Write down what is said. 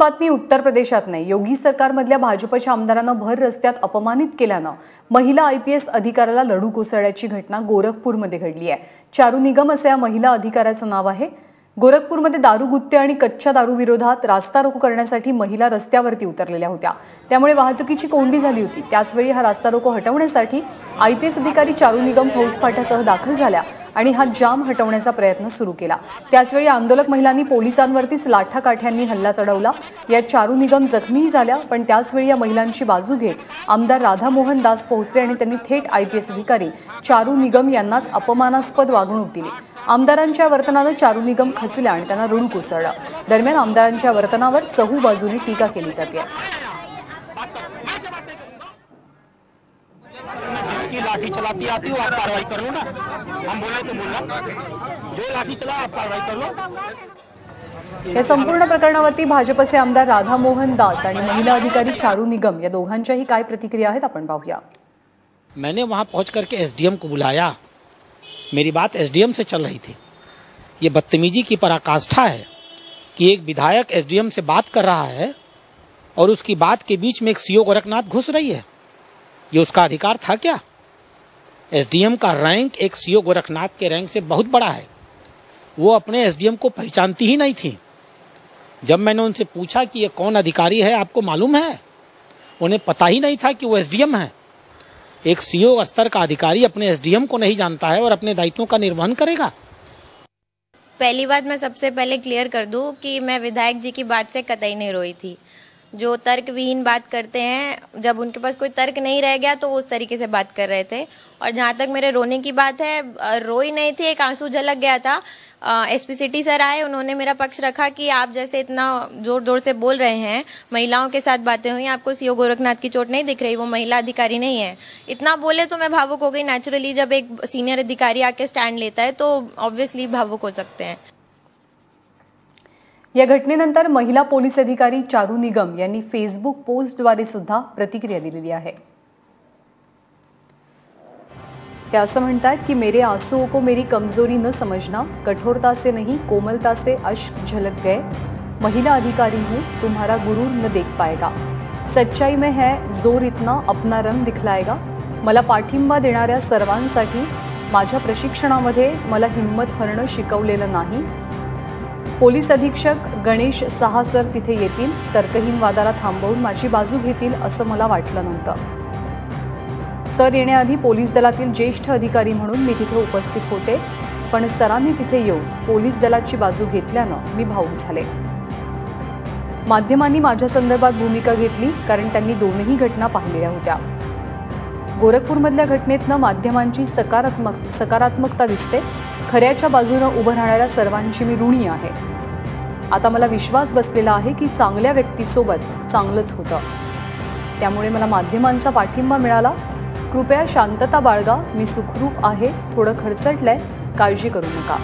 बातमी उत्तर प्रदेशात नाही. योगी सरकारमधल्या भाजपच्या आमदारांना भर रस्त्यात अपमानित केल्यानं महिला आय पी एस अधिकाऱ्याला लढू कोसळल्याची घटना गोरखपूरमध्ये घडली आहे. चारू निगम असं या महिला अधिकाऱ्याचं नाव आहे. गोरखपूरमध्ये दारू गुत्ते आणि कच्च्या दारू विरोधात रास्ता रोको करण्यासाठी महिला रस्त्यावरती उतरलेल्या होत्या. त्यामुळे वाहतुकीची कोंडी झाली होती. त्याचवेळी हा रास्ता रोको हटवण्यासाठी आय पी एस अधिकारी चारू निगम फौजफाट्यासह दाखल झाल्या. आणि हा जाम हटवण्याचा प्रयत्न सुरू केला. त्याचवेळी आंदोलक महिलांनी पोलिसांवरतीच लाठाकाठ्यांनी हल्ला चढवला. या चारू निगम जखमीही झाल्या पण त्याचवेळी या महिलांची बाजू घेत आमदार राधामोहन दास पोहोचले आणि त्यांनी थेट आय पी एस अधिकारी चारू निगम यांनाच अपमानास्पद वागणूक दिली. आमदारांच्या वर्तनानं चारू निगम खचल्या आणि त्यांना ऋण कोसळलं. दरम्यान आमदारांच्या वर्तनावर चहू बाजूने टीका केली जाते. की लाठी चलाती आती हो आप कार्रवाई कर लो ना। हम बोले तो बोलना। जो लाठी चला आप कार्रवाई कर लो। या संपूर्ण प्रकरणावरती भाजपचे आमदार राधामोहन दास आणि महिला अधिकारी चारू निगम या दोघांच्याही काय प्रतिक्रिया आहेत आपण पाहूया. मैंने वहाँ पहुँच करके एसडीएम को बुलाया। मेरी बात एसडीएम से चल रही थी। ये बदतमीजी की पराकाष्ठा है कि एक विधायक एसडीएम से बात कर रहा है और उसकी बात के बीच में एक सीओ गोरखनाथ घुस रही है। ये उसका अधिकार था क्या? एसडीएम का रैंक एक सीओ गोरखनाथ के रैंक से बहुत बड़ा है। वो अपने एसडीएम को पहचानती ही नहीं थी। जब मैंने उनसे पूछा कि ये कौन अधिकारी है, आपको मालूम है? उन्हें पता ही नहीं था कि वो एसडीएम है। एक सीओ स्तर का अधिकारी अपने एसडीएम को नहीं जानता है और अपने दायित्वों का निर्वहन करेगा। पहली बात मैं सबसे पहले क्लियर कर दूँ कि मैं विधायक जी की बात से कतई नहीं रोई थी। जो तर्कविहीन बात करते हैं, जब उनके पास कोई तर्क नहीं रह गया तो वो उस तरीके से बात कर रहे थे। और जहाँ तक मेरे रोने की बात है रोई नहीं थी, एक आँसू झलक गया था। एसपी सिटी सर आए, उन्होंने मेरा पक्ष रखा कि आप जैसे इतना ज़ोर ज़ोर से बोल रहे हैं, महिलाओं के साथ बातें हुई, आपको सीओ गोरखनाथ की चोट नहीं दिख रही, वो महिला अधिकारी नहीं है। इतना बोले तो मैं भावुक हो गई। नेचुरली जब एक सीनियर अधिकारी आके स्टैंड लेता है तो ऑब्वियसली भावुक हो सकते हैं। या घटनेनंतर महिला पोलीस अधिकारी चारू निगम यांनी फेसबुक पोस्टद्वारे सुद्धा प्रतिक्रिया दिलेली आहे. त्या असं म्हणतात की मेरे आंसुओं को मेरी कमजोरी न समझना कठोरता से नहीं कोमलता से अश्क झलक गए। महिला अधिकारी हूँ तुम्हारा गुरूर न देख पाएगा। सच्चाई में है जोर इतना अपना रंग दिखलाएगा। मला पाठिंबा देणाऱ्या सर्वांसाठी माझ्या प्रशिक्षणामध्ये मला हिंमत हरणं शिकवलेलं नाही। पोलीस अधीक्षक गणेश सहासर तिथे येतील तर्कहीन वादाला थांबवून माझी बाजू घेतील असं मला वाटलं नव्हतं. सर येण्याआधी पोलीस दलातील ज्येष्ठ अधिकारी म्हणून मी तिथे उपस्थित होते पण सरांनी तिथे येऊन पोलीस दलाची बाजू घेतल्यानं मी भाऊक झाले. माध्यमांनी माझ्या संदर्भात भूमिका घेतली कारण त्यांनी दोनही घटना पाहिलेल्या होत्या. गोरखपूरमधल्या घटनेतनं माध्यमांची सकारात्मक सकारात्मकता दिसते खऱ्याच्या बाजूनं उभं राहणाऱ्या सर्वांची मी ऋणी आहे. आता मला विश्वास बसलेला आहे की चांगल्या व्यक्तीसोबत चांगलंच होतं. त्यामुळे मला माध्यमांचा पाठिंबा मिळाला. कृपया शांतता बाळगा. मी सुखरूप आहे. थोडं खरचटलंय. काळजी करू नका.